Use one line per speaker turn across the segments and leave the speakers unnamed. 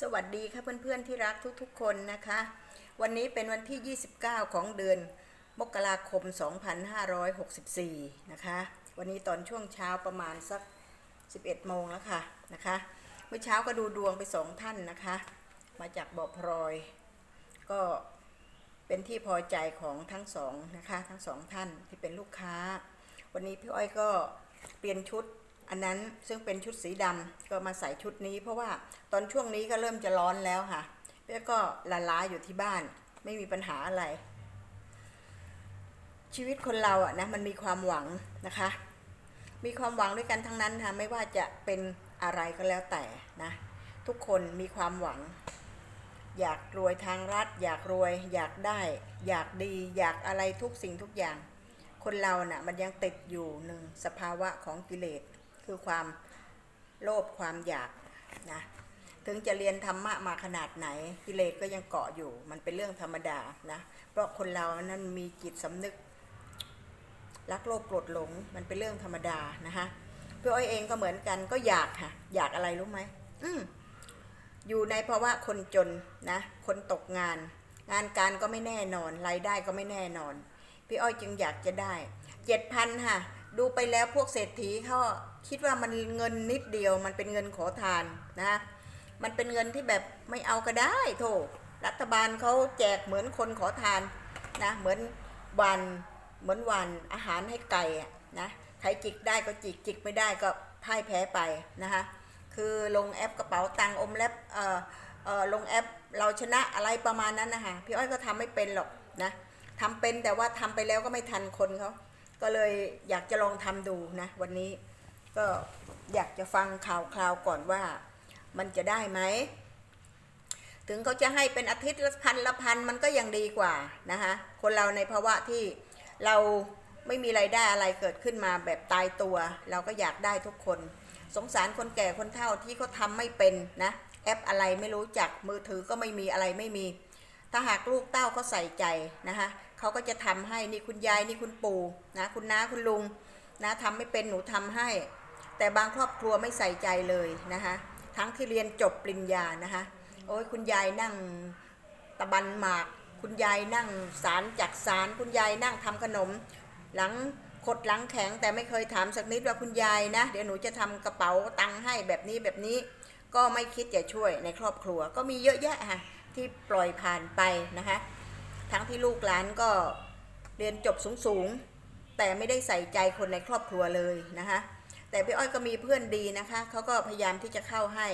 สวัสดีค่ะเพื่อนๆที่รักทุกๆคนนะคะ วันนี้เป็นวันที่ 29 ของเดือนมกราคม 2564 นะคะ วันนี้ตอนช่วงเช้าประมาณสัก 11 โมงแล้วค่ะนะคะเมื่อเช้าก็ดูดวงไปสองท่านนะคะ มาจากบ่อพลอย ก็เป็นที่พอใจของทั้งสองนะคะ ทั้งสองท่านที่เป็นลูกค้า วันนี้พี่อ้อยก็เปลี่ยนชุด อันนั้นซึ่งเป็นชุดสีดำก็มาใส่ชุดนี้ เพราะว่าตอนช่วงนี้ก็เริ่มจะร้อนแล้วค่ะเพี่อ้อยก็ละล้าอยู่ที่บ้าน ไม่มีปัญหาอะไร ชีวิตคนเราอะนะมันมีความหวังนะคะ มีความหวังด้วยกันทั้งนั้นค่ะไม่ว่าจะเป็นอะไรก็แล้วแต่นะ ทุกคนมีความหวัง อยากรวยทางรัฐ อยากรวย อยากได้ อยากดี อยากอะไรทุกสิ่งทุกอย่าง คนเราน่ะมันยังติดอยู่หนึ่งสภาวะของกิเลส คือความโลภความอยากนะถึงจะเรียนธรรมะมาขนาดไหนกิเลสก็ยังเกาะอยู่ มันเป็นเรื่องธรรมดานะเพราะคนเรานั้นมีจิตสำนึก รักโลภโกรธหลง มันเป็นเรื่องธรรมดานะคะพี่อ้อยเองก็เหมือนกันก็อยากค่ะ อยากอะไรรู้ไหมอืมอยู่ในภาวะคนจนนะ คนตกงาน งานการก็ไม่แน่นอนรายได้ก็ไม่แน่นอน พี่อ้อยจึงอยากจะได้เจ็ดพันค่ะ ดูไปแล้วพวกเศรษฐีเขาคิดว่ามันเงินนิดเดียว มันเป็นเงินขอทานนะ มันเป็นเงินที่แบบไม่เอาก็ได้โถรัฐบาลเขาแจกเหมือนคนขอทานนะเหมือนวันเหมือนวันอาหารให้ไก่นะใครจิกได้ก็จิกจิกไม่ได้ก็พ่ายแพ้ไปนะคะคือลงแอปกระเป๋าตังอมแลบเอ่อเอ่อลงแอปเราชนะอะไรประมาณนั้นนะคะพี่อ้อยก็ทำไม่เป็นหรอกนะทำเป็นแต่ว่าทำไปแล้วก็ไม่ทันคนเขา ก็เลยอยากจะลองทำดูนะวันนี้ก็อยากจะฟังข่าวคราวก่อนว่ามันจะได้ไหม ถึงเขาจะให้เป็นอาทิตย์ละพันละพันมันก็ยังดีกว่านะคะคนเราในภาวะที่เราไม่มีไรายได้อะไรเกิดขึ้นมาแบบตายตัว เราก็อยากได้ทุกคน สงสารคนแก่คนเฒ่าที่เขาทำไม่เป็นนะแอปอะไรไม่รู้จักมือถือก็ไม่มีอะไรไม่มี ถ้าหากลูกเต้าเขาใส่ใจนะคะเขาก็จะทำให้นี่คุณยายนี่คุณปู่นะคุณน้าคุณลุงนะทำไม่เป็นหนูทำให้ แต่บางครอบครัวไม่ใส่ใจเลยนะคะทั้งที่เรียนจบปริญญานะคะโอ้ยคุณยายนั่งตะบันหมาก คุณยายนั่งสารจักสารคุณยายนั่งทำขนม หลังขดหลังแข็งแต่ไม่เคยถามสักนิดว่าคุณยายนะ เดี๋ยวหนูจะทำกระเป๋าตังค์ให้แบบนี้แบบนี้ ก็ไม่คิดจะช่วยในครอบครัวก็มีเยอะแยะค่ะ ที่ปล่อยผ่านไปนะคะ ทั้งที่ลูกหลานก็เรียนจบสูงๆ แต่ไม่ได้ใส่ใจคนในครอบครัวเลยนะคะ แต่พี่อ้อยก็มีเพื่อนดีนะคะเขาก็พยายามที่จะเข้าให้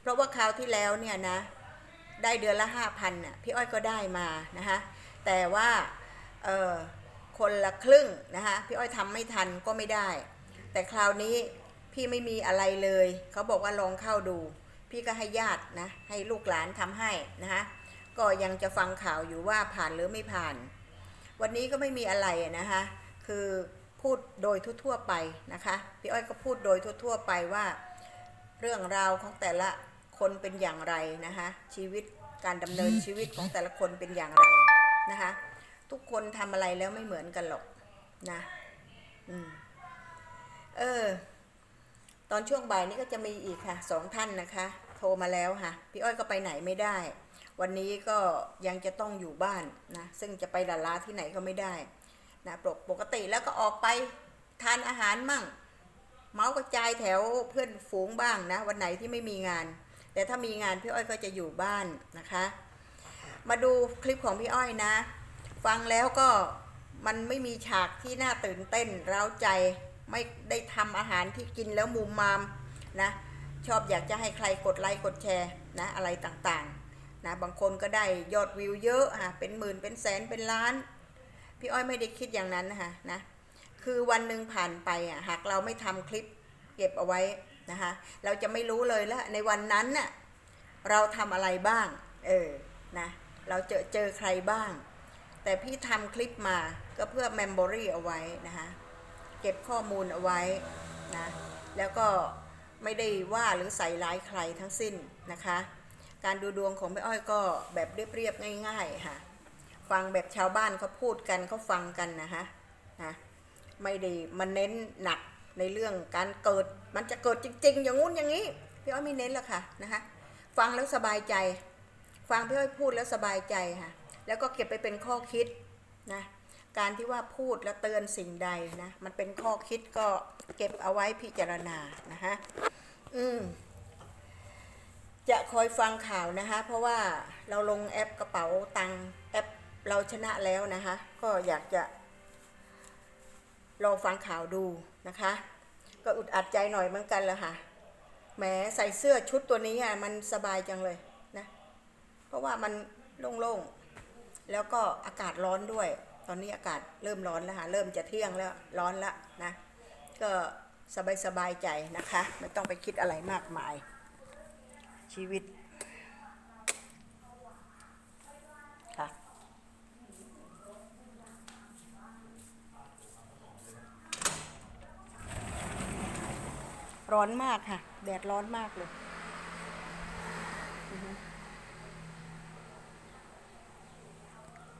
เพราะว่าคราวที่แล้วเนี่ยนะได้เดือนละห้าพันน่ะพี่อ้อยก็ได้มานะคะแต่ว่าเออคนละครึ่งนะคะพี่อ้อยทำไม่ทันก็ไม่ได้ แต่คราวนี้พี่ไม่มีอะไรเลย เขาบอกว่าลองเข้าดู พี่ก็ให้ญาตินะให้ลูกหลานทำให้นะคะก็ยังจะฟังข่าวอยู่ว่าผ่านหรือไม่ผ่าน วันนี้ก็ไม่มีอะไรอะนะคะคือพูดโดยทั่วๆไปนะคะพี่อ้อยก็พูดโดยทั่วๆไปว่า เรื่องราวของแต่ละคนเป็นอย่างไรนะคะชีวิตการดำเนินชีวิตของแต่ละคนเป็นอย่างไรนะคะทุกคนทำอะไรแล้วไม่เหมือนกันหรอกนะอืมเออ ตอนช่วงบ่ายนี้ก็จะมีอีกค่ะสองท่านนะคะ โทรมาแล้วค่ะ พี่อ้อยก็ไปไหนไม่ได้ วันนี้ก็ยังจะต้องอยู่บ้านนะ ซึ่งจะไปละลาที่ไหนก็ไม่ได้นะปกปกติแล้วก็ออกไปทานอาหารมั่ง เมาส์กระจายแถวเพื่อนฝูงบ้างนะ วันไหนที่ไม่มีงาน แต่ถ้ามีงานพี่อ้อยก็จะอยู่บ้านนะคะ มาดูคลิปของพี่อ้อยนะ ฟังแล้วก็มันไม่มีฉากที่น่าตื่นเต้นเร้าใจ ไม่ได้ทำอาหารที่กินแล้วมุมมามนะชอบอยากจะให้ใครกดไลค์กดแชร์นะอะไรต่างๆนะบางคนก็ได้ยอดวิวเยอะอะเป็นหมื่นเป็นแสนเป็นล้าน พี่อ้อยไม่ได้คิดอย่างนั้นนะคะนะคือวันหนึ่งผ่านไปอะหากเราไม่ทำคลิปเก็บเอาไว้นะคะเราจะไม่รู้เลยแล้วในวันนั้นน่ะเราทำอะไรบ้างเออนะเราเจอเจอใครบ้าง แต่พี่ทำคลิปมาก็เพื่อ Memory เอาไว้นะคะ เก็บข้อมูลเอาไว้นะแล้วก็ไม่ได้ว่าหรือใส่ร้ายใครทั้งสิ้นนะคะ การดูดวงของพี่อ้อยก็แบบเรียบๆง่ายๆค่ะฟังแบบชาวบ้านเขาพูดกันเขาฟังกันนะคะนะไม่ได้มาเน้นหนักในเรื่องการเกิดมันจะเกิดจริง ๆ อย่างงู้นอย่างนี้พี่อ้อยไม่เน้นหรอกค่ะนะคะฟังแล้วสบายใจ ฟังพี่อ้อยพูดแล้วสบายใจค่ะ แล้วก็เก็บไปเป็นข้อคิดนะ การที่ว่าพูดแล้วเตือนสิ่งใดนะ มันเป็นข้อคิดก็เก็บเอาไว้พิจารณานะฮะอืมจะคอยฟังข่าวนะคะ เพราะว่าเราลงแอปกระเป๋าตังแอปเราชนะแล้วนะคะ ก็อยากจะรอฟังข่าวดูนะคะ ก็อึดอัดใจหน่อยเหมือนกันละค่ะแหมใส่เสื้อชุดตัวนี้อะมันสบายจังเลยนะ เพราะว่ามันโล่งๆ แล้วก็อากาศร้อนด้วย ตอนนี้อากาศเริ่มร้อนแล้วค่ะเริ่มจะเที่ยงแล้วร้อนแล้วนะก็สบายสบายใจนะคะ ไม่ต้องไปคิดอะไรมากมาย ชีวิตค่ะร้อนมากค่ะ แดดร้อนมากเลย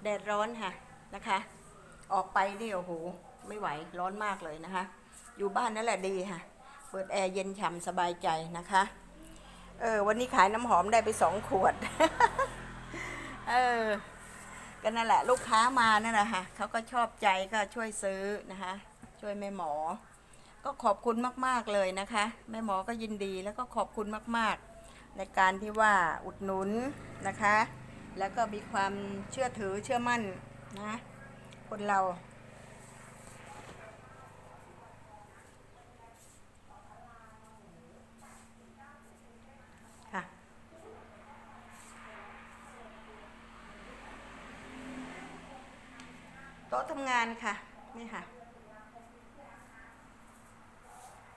แดดร้อนค่ะ นะคะ ออกไปนี่โอ้โหไม่ไหวร้อนมากเลยนะคะ อยู่บ้านนั่นแหละดีค่ะ เปิดแอร์เย็นฉ่ำสบายใจนะคะ เออวันนี้ขายน้ำหอมได้ไปสองขวด เออก็นั่นแหละลูกค้ามานั่นแหละค่ะเขาก็ชอบใจก็ช่วยซื้อนะคะ ช่วยแม่หมอ ก็ขอบคุณมากๆเลยนะคะ แม่หมอก็ยินดีแล้วก็ขอบคุณมากๆ ในการที่ว่าอุดหนุนนะคะ แล้วก็มีความเชื่อถือเชื่อมั่น นะ คนเรา ค่ะ โต๊ะทำงานค่ะ นี่ค่ะ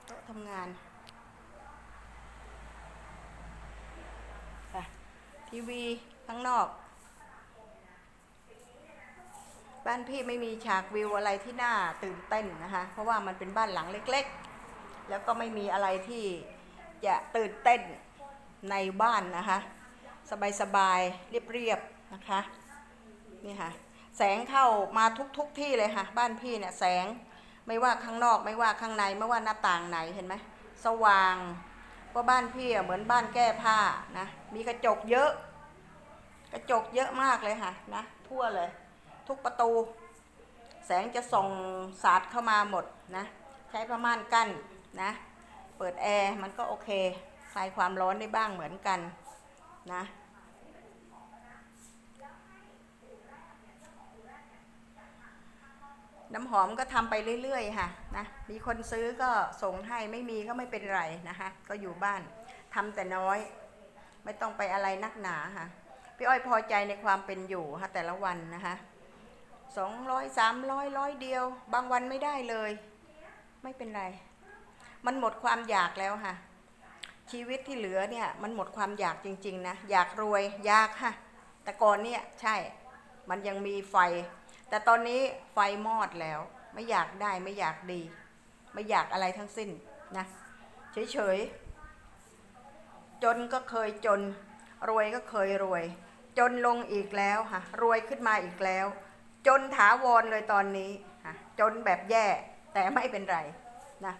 โต๊ะทำงานค่ะทีวีข้างนอก บ้านพี่ไม่มีฉากวิวอะไรที่น่าตื่นเต้นนะคะ เพราะว่ามันเป็นบ้านหลังเล็กๆ แล้วก็ไม่มีอะไรที่จะตื่นเต้นในบ้านนะคะ สบายๆ เรียบๆ นะคะ นี่ค่ะ แสงเข้ามาทุกๆที่เลยค่ะ บ้านพี่เนี่ยแสงไม่ว่าข้างนอกไม่ว่าข้างในไม่ว่าหน้าต่างไหนเห็นไหมสว่างเพราะบ้านพี่เหมือนบ้านแก้ผ้านะ มีกระจกเยอะ กระจกเยอะมากเลยค่ะนะทั่วเลย ทุกประตู แสงจะส่องสาดเข้ามาหมดนะ ใช้ผ้าม่านกั้นนะ เปิดแอร์มันก็โอเคคลายความร้อนได้บ้างเหมือนกันนะน้ำหอมก็ทำไปเรื่อยๆค่ะนะมีคนซื้อก็ส่งให้ไม่มีก็ไม่เป็นไรนะคะก็อยู่บ้านทำแต่น้อย ไม่ต้องไปอะไรนักหนาค่ะพี่อ้อยพอใจในความเป็นอยู่ค่ะแต่ละวันนะคะ สองร้อยสามร้อยร้อยเดียว บางวันไม่ได้เลย ไม่เป็นไร มันหมดความอยากแล้วค่ะ ชีวิตที่เหลือเนี่ย มันหมดความอยากจริง ๆ นะ อยากรวยอยากค่ะ แต่ก่อนเนี่ยใช่ มันยังมีไฟ แต่ตอนนี้ไฟมอดแล้ว ไม่อยากได้ไม่อยากดี ไม่อยากอะไรทั้งสิ้นนะเฉยๆ จนก็เคยจน รวยก็เคยรวย จนลงอีกแล้วค่ะ รวยขึ้นมาอีกแล้ว จนถาวรเลยตอนนี้ค่ะจนแบบแย่แต่ไม่เป็นไรนะ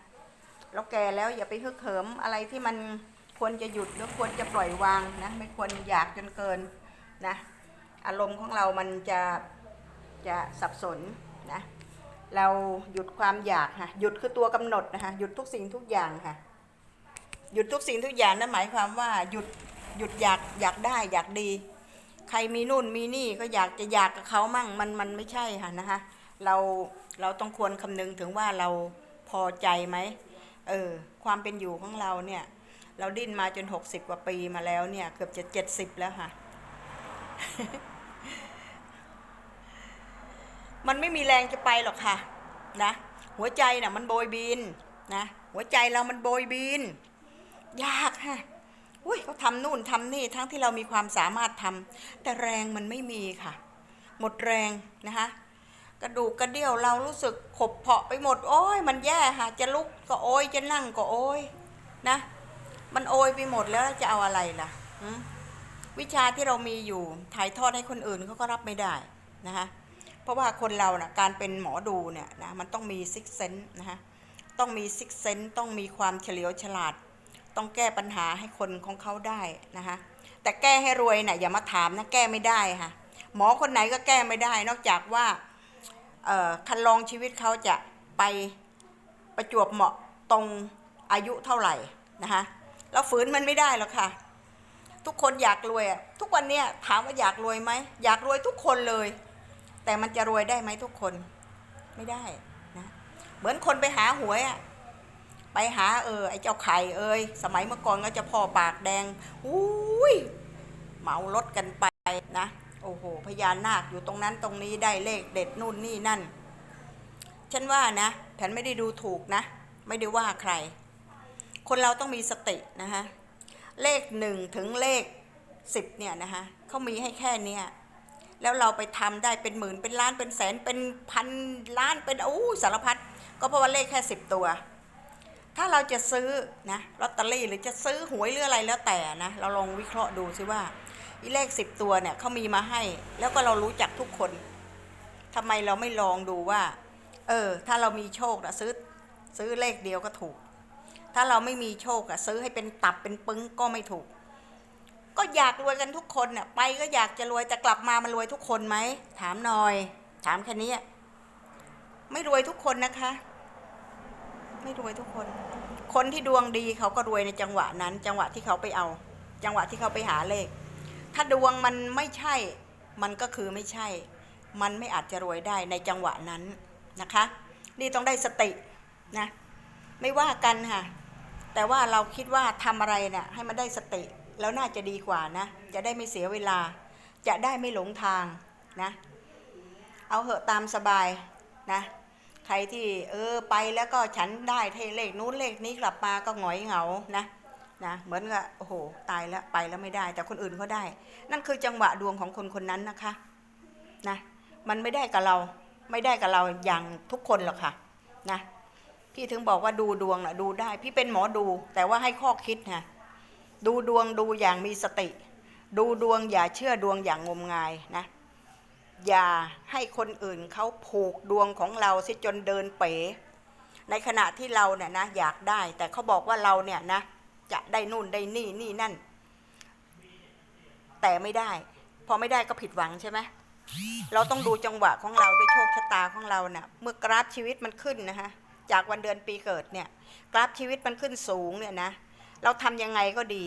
เราแก่แล้วอย่าไปฮึกเหิมอะไรที่มันควรจะหยุดหรือควรจะปล่อยวางนะไม่ควรอยากจนเกินนะอารมณ์ของเรามันจะจะสับสนนะเราหยุดความอยากค่ะหยุดคือตัวกำหนดนะคะหยุดทุกสิ่งทุกอย่างค่ะหยุดทุกสิ่งทุกอย่างนั่นหมายความว่าหยุดหยุดอยากอยากได้อยากดี ใครมีนู่นมีนี่ก็อยากจะอยากกับเขามั่งมันมันไม่ใช่ค่ะนะคะเราเราต้องควรคำนึงถึงว่าเราพอใจไหมเออความเป็นอยู่ของเราเนี่ยเราดิ้นมาจนหกสิบกว่าปีมาแล้วเนี่ย เกือบจะเจ็ดสิบแล้วค่ะ มันไม่มีแรงจะไปหรอกค่ะ นะ หัวใจน่ะมันโบยบินนะ หัวใจเรามันโบยบิน ยากค่ะ อุ้ยเขาทำนู่นทำนี่ทั้งที่เรามีความสามารถทำแต่แรงมันไม่มีค่ะ หมดแรงนะคะกระดูกกระเดี่ยวเรารู้สึกขบเพาะไปหมด โอ้ยมันแย่ค่ะ จะลุกก็โอ้ยจะนั่งก็โอ้ยนะ มันโอยไปหมดแล้วจะเอาอะไรล่ะวิชาที่เรามีอยู่ถ่ายทอดให้คนอื่นเขาก็รับไม่ได้นะคะเพราะว่าคนเรานะ่ะการเป็นหมอดูเนี่ยนะมันต้องมีซิกเซนต์นะคะต้องมีซิกเซนต์ต้องมีความเฉลียวฉลาด ต้องแก้ปัญหาให้คนของเขาได้นะคะ แต่แก้ให้รวยเนี่ยอย่ามาถามนะแก้ไม่ได้ค่ะ หมอคนไหนก็แก้ไม่ได้ นอกจากว่าคันลองชีวิตเขาจะไปประจวบเหมาะตรงอายุเท่าไหร่นะคะแล้วฝืนมันไม่ได้หรอกค่ะ ทุกคนอยากรวยอะทุกวันเนี้ยถามว่าอยากรวยไหมอยากรวยทุกคนเลย แต่มันจะรวยได้ไหมทุกคนไม่ได้นะเหมือนคนไปหาหวยอะ ไปหาเออไอ้เจ้าไข่เอ้ยสมัยเมื่อก่อนก็จะพ่อปากแดงอุ้ยเหมารถกันไปนะโอ้โหพญานาคอยู่ตรงนั้นตรงนี้ได้เลขเด็ดนู่นนี่นั่น ฉันว่านะฉันไม่ได้ดูถูกนะ ไม่ได้ว่าใคร คนเราต้องมีสตินะคะเลขหนึ่งถึงเลขสิบเนี่ยนะคะเขามีให้แค่เนี้ยแล้วเราไปทำได้เป็นหมื่นเป็นล้านเป็นแสนเป็นพันล้านเป็นอู้สารพัดก็เพราะว่าเลขแค่สิบตัว ถ้าเราจะซื้อนะลอตเตอรี่หรือจะซื้อหวยหรืออะไรแล้วแต่นะ เราลองวิเคราะห์ดูซิว่าอีเลขสิบตัวเนี่ยเขามีมาให้ แล้วก็เรารู้จักทุกคนทำไมเราไม่ลองดูว่า เออ ถ้าเรามีโชคนะซื้อซื้อเลขเดียวก็ถูก ถ้าเราไม่มีโชคอะซื้อให้เป็นตับเป็นปึ้งก็ไม่ถูก ก็อยากรวยกันทุกคนเนี่ยไปก็อยากจะรวยแต่กลับมามันรวยทุกคนไหมถามหน่อย ถามแค่นี้ไม่รวยทุกคนนะคะ ไม่รวยทุกคน คนที่ดวงดีเขาก็รวยในจังหวะนั้น จังหวะที่เขาไปเอา จังหวะที่เขาไปหาเลข ถ้าดวงมันไม่ใช่ มันก็คือไม่ใช่ มันไม่อาจจะรวยได้ในจังหวะนั้นนะคะ นี่ต้องได้สตินะไม่ว่ากันค่ะแต่ว่าเราคิดว่าทำอะไรเนี่ยให้มันได้สติแล้วน่าจะดีกว่านะ จะได้ไม่เสียเวลา จะได้ไม่หลงทางนะ เอาเหอะตามสบายนะ ใครที่เออไปแล้วก็ฉันได้เทเลขนู้นเลขนี้กลับมาก็หงอยเหงานะนะเหมือนกับโอ้โหตายแล้วไปแล้วไม่ได้ แต่คนอื่นเขาได้ นั่นคือจังหวะดวงของคนคนนั้นนะคะนะมันไม่ได้กับเราไม่ได้กับเราอย่างทุกคนหรอกค่ะนะพี่ถึงบอกว่าดูดวงนะดูได้ พี่เป็นหมอดู แต่ว่าให้ข้อคิดนะดูดวงดูอย่างมีสติ ดูดวงอย่าเชื่อดวงอย่างงมงายนะ อย่าให้คนอื่นเขาผูกดวงของเราสิจนเดินเป๋ ในขณะที่เราเนี่ยนะอยากได้ แต่เขาบอกว่าเราเนี่ยนะจะได้นู่นได้นี่นี่นั่น แต่ไม่ได้ พอไม่ได้ก็ผิดหวังใช่ไหมเราต้องดูจังหวะของเราด้วยโชคชะตาของเราเนะ่ะเมื่อกราฟชีวิตมันขึ้นนะคะจากวันเดือนปีเกิดเนี่ย กราฟชีวิตมันขึ้นสูงเนี่ยนะเราทำยังไงก็ดี